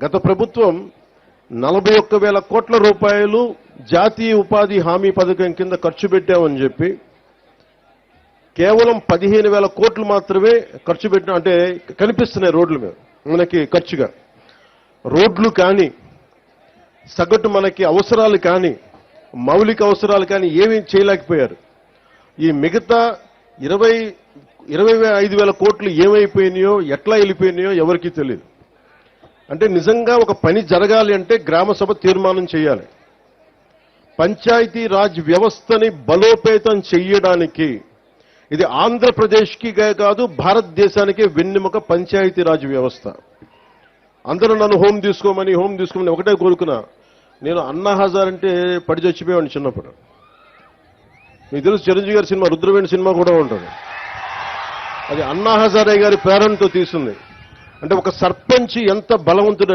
గత ప్రభుత్వం నలభై ఒక్క వేల కోట్ల రూపాయలు జాతీయ ఉపాధి హామీ పథకం కింద ఖర్చు పెట్టామని చెప్పి కేవలం పదిహేను వేల కోట్లు మాత్రమే ఖర్చు పెట్టిన అంటే కనిపిస్తున్నాయి రోడ్ల మీద మనకి ఖర్చుగా. రోడ్లు కానీ సగటు మనకి అవసరాలు కానీ మౌలిక అవసరాలు కానీ ఏమీ చేయలేకపోయారు. ఈ మిగతా ఇరవై ఇరవై ఐదు వేల కోట్లు ఏమైపోయినాయో ఎట్లా వెళ్ళిపోయినాయో ఎవరికీ తెలియదు అంటే నిజంగా ఒక పని జరగాలి అంటే గ్రామసభ తీర్మానం చేయాలి. పంచాయతీ రాజ్ వ్యవస్థని బలోపేతం చేయడానికి ఇది ఆంధ్రప్రదేశ్కి కాదు భారతదేశానికి వెన్నెముక పంచాయతీ రాజ్ వ్యవస్థ. అందరూ నన్ను హోమ్ తీసుకోమని హోమ్ తీసుకోమని ఒకటే కోరుకున్నా. నేను అన్నా హజార్ అంటే పడి చచ్చిపోయాను చిన్నప్పుడు. మీకు తెలుసు చిరంజీవి గారి సినిమా రుద్రవేణి సినిమా కూడా ఉంటుంది. అది అన్నా హజారే గారి ప్రేరణతో తీసింది. అంటే ఒక సర్పంచ్ ఎంత బలవంతుడు